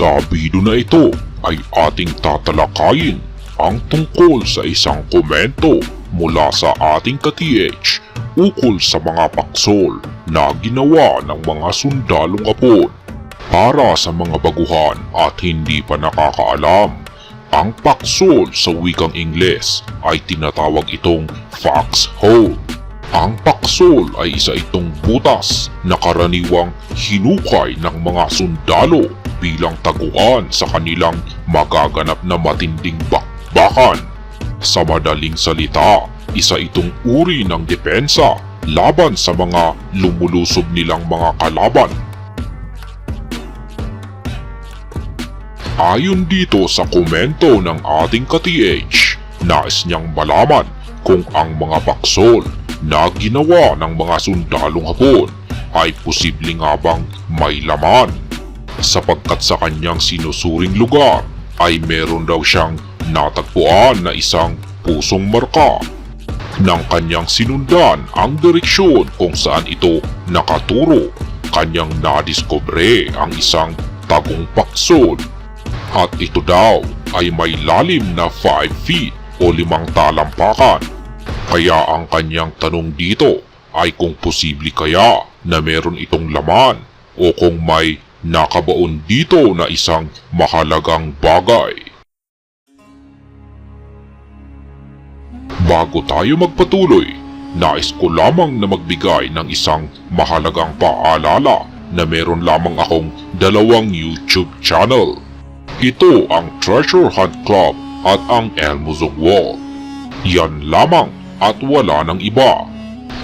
Sa video na ito ay ating tatalakayin ang tungkol sa isang komento mula sa ating ka-TH ukol sa mga paksol na ginawa ng mga sundalong Hapon. Para sa mga baguhan at hindi pa nakakaalam, ang paksol sa wikang Ingles ay tinatawag itong foxhole. Ang paksol ay isa itong butas na karaniwang hinukay ng mga sundalo bilang taguan sa kanilang magaganap na matinding bakbakan. Sa madaling salita, isa itong uri ng depensa laban sa mga lumulusob nilang mga kalaban. Ayon dito sa komento ng ating ka-TH, nais niyang malaman kung ang mga paksol na ginawa ng mga sundalong hapon ay posible nga bang may laman sapagkat sa kanyang sinusuring lugar ay meron daw siyang natagpuan na isang pusong marka nang kanyang sinundan ang direksyon kung saan ito nakaturo kanyang nadiskubre ang isang tagong paksol at ito daw ay may lalim na 5 feet o limang talampakan. Kaya ang kanyang tanong dito ay kung posible kaya na meron itong laman o kung may nakabaon dito na isang mahalagang bagay. Bago tayo magpatuloy, nais ko lamang na magbigay ng isang mahalagang paalala na meron lamang akong dalawang YouTube channel. Ito ang Treasure Hunt Club at ang Elmuzog Wall. Yan lamang at wala ng iba.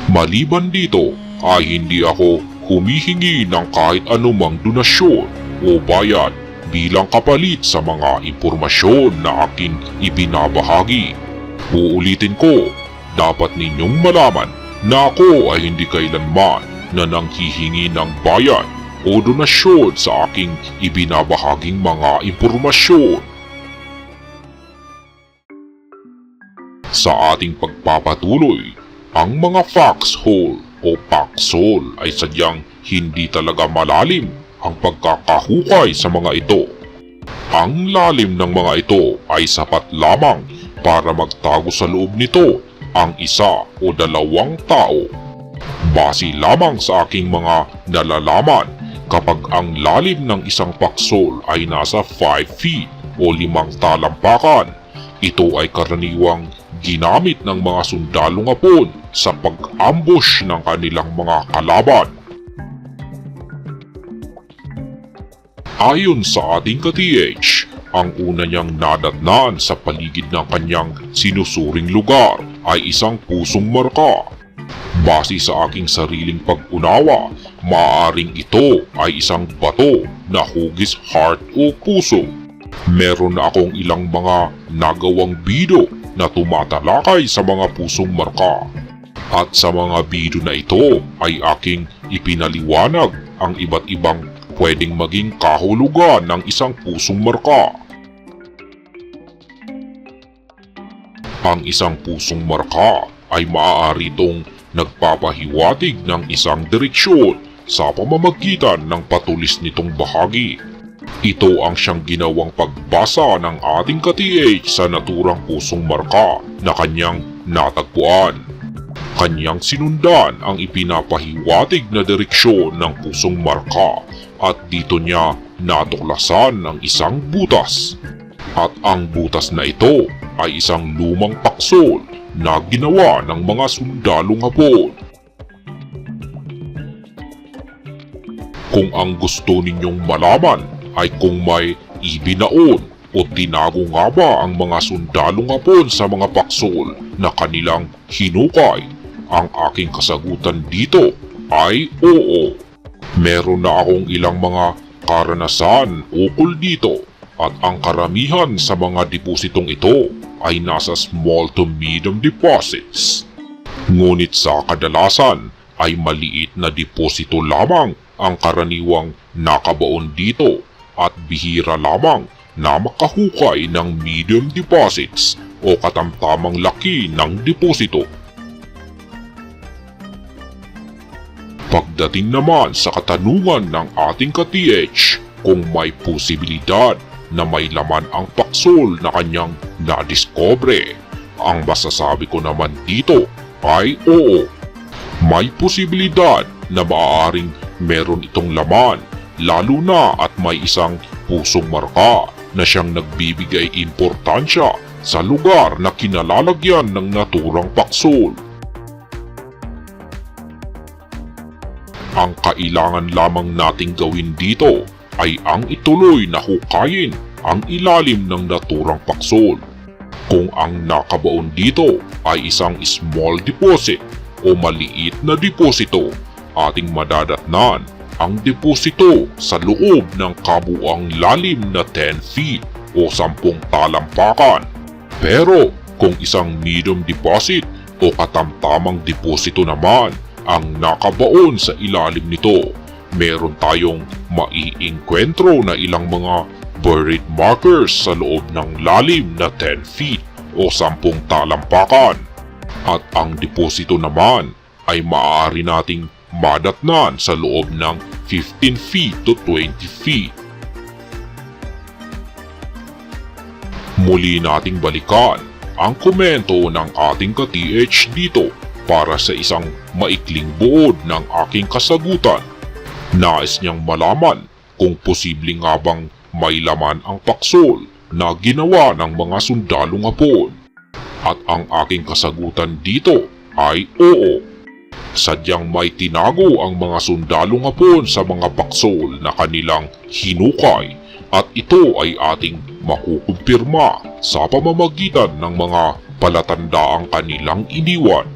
Maliban dito ay hindi ako humihingi ng kahit anumang donasyon o bayad bilang kapalit sa mga impormasyon na akin ibinabahagi. Uulitin ko, dapat ninyong malaman na ako ay hindi kailanman na nanghihingi ng bayad o donasyon sa aking ibinabahaging mga impormasyon. Sa ating pagpapatuloy, ang mga foxhole o paksol ay sadyang hindi talaga malalim ang pagkakahukay sa mga ito. Ang lalim ng mga ito ay sapat lamang para magtago sa loob nito ang isa o dalawang tao. Base lamang sa aking mga nalalaman kapag ang lalim ng isang paksol ay nasa 5 feet o limang talampakan, ito ay karaniwang ginamit ng mga sundalong hapon sa pag-ambush ng kanilang mga kalaban. Ayon sa ating ka-TH, ang una niyang nadatnan sa paligid ng kanyang sinusuring lugar ay isang pusong marka. Base sa aking sariling pag-unawa, maaaring ito ay isang bato na hugis heart o puso. Meron na akong ilang mga nagawang bido na tumatalakay sa mga pusong marka. At sa mga bido na ito ay aking ipinaliwanag ang iba't ibang pwedeng maging kahulugan ng isang pusong marka. Ang isang pusong marka ay maaari itong nagpapahiwatig ng isang direksyon sa pamamagitan ng patulis nitong bahagi. Ito ang siyang ginawang pagbasa ng ating ka-TH sa naturang pusong marka na kanyang natagpuan. Kanyang sinundan ang ipinapahiwatig na direksyon ng pusong marka at dito niya natuklasan ng isang butas. At ang butas na ito ay isang lumang paksol na ginawa ng mga sundalong hapon. Kung ang gusto ninyong malaman ay kung may ibinaon o tinago nga ba ang mga sundalong hapon sa mga paksol na kanilang hinukay, ang aking kasagutan dito ay oo. Meron na akong ilang mga karanasan ukol dito at ang karamihan sa mga depositong ito ay nasa small to medium deposits. Ngunit sa kadalasan ay maliit na deposito lamang ang karaniwang nakabaon dito at bihira lamang na makahukay ng medium deposits o katamtamang laki ng deposito. Pagdating naman sa katanungan ng ating ka-TH, kung may posibilidad na may laman ang paksol na kanyang nadiskobre. Ang masasabi ko naman dito ay oo. May posibilidad na maaaring meron itong laman lalo na at may isang pusong marka na siyang nagbibigay importansya sa lugar na kinalalagyan ng naturang paksol. Ang kailangan lamang nating gawin dito ay ang ituloy na hukayin ang ilalim ng naturang paksol. Kung ang nakabaon dito ay isang small deposit o maliit na deposito, ating madadatnan ang deposito sa loob ng kabuang lalim na 10 feet o 10 talampakan. Pero kung isang medium deposit o katamtamang deposito naman ang nakabaon sa ilalim nito, meron tayong maiinkwentro na ilang mga buried markers sa loob ng lalim na 10 feet o 10 talampakan. At ang deposito naman ay maaari nating madatnan sa loob ng 15 feet to 20 feet. Muli nating balikan ang komento ng ating ka-TH dito para sa isang maikling buod ng aking kasagutan. Nais niyang malaman kung posible nga bang may laman ang paksol na ginawa ng mga sundalong hapon. At ang aking kasagutan dito ay oo. Sadyang may tinago ang mga sundalong hapon sa mga paksol na kanilang hinukay at ito ay ating makukumpirma sa pamamagitan ng mga palatandaang kanilang iniwan.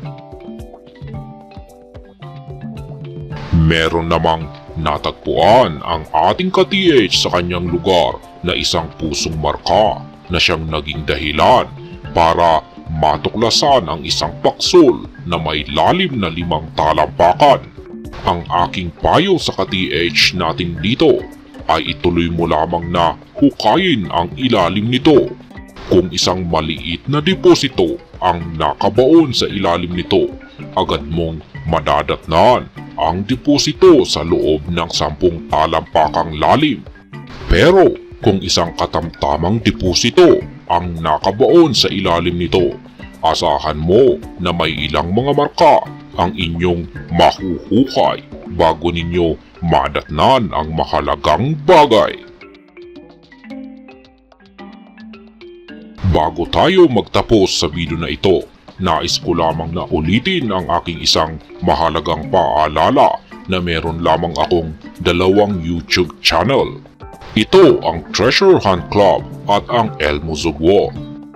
Meron namang natagpuan ang ating ka-TH sa kanyang lugar na isang pusong marka na siyang naging dahilan para matuklasan ang isang paksol na may lalim na limang talampakan. Ang aking payo sa ka-TH natin dito ay ituloy mo lamang na hukayin ang ilalim nito. Kung isang maliit na deposito ang nakabaon sa ilalim nito, agad mong madadatnan ang deposito sa loob ng sampung talampakang lalim. Pero kung isang katamtamang deposito ang nakabaon sa ilalim nito, asahan mo na may ilang mga marka ang inyong mahuhukay bago ninyo madatnan ang mahalagang bagay. Bago tayo magtapos sa video na ito, nais ko lamang na ulitin ang aking isang mahalagang paalala na meron lamang akong dalawang YouTube channel. Ito ang Treasure Hunt Club at ang Elmo Zugwo.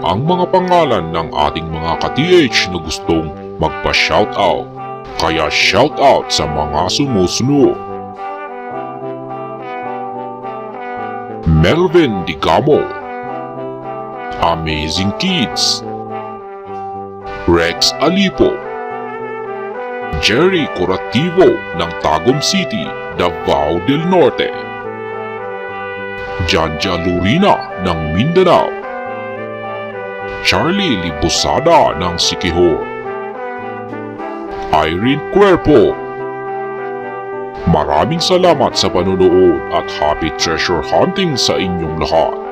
ang mga pangalan ng ating mga ka-TH na gustong magpa-shoutout. Kaya shoutout sa mga sumusunod. Melvin Digamo. Amazing Kids. Rex Alipo. Jerry Corativo ng Tagum City, Davao del Norte. Janja Lurina ng Mindanao Charlie Libusada ng Sikihor Irene Cuerpo Maraming salamat sa panonood at happy treasure hunting sa inyong lahat.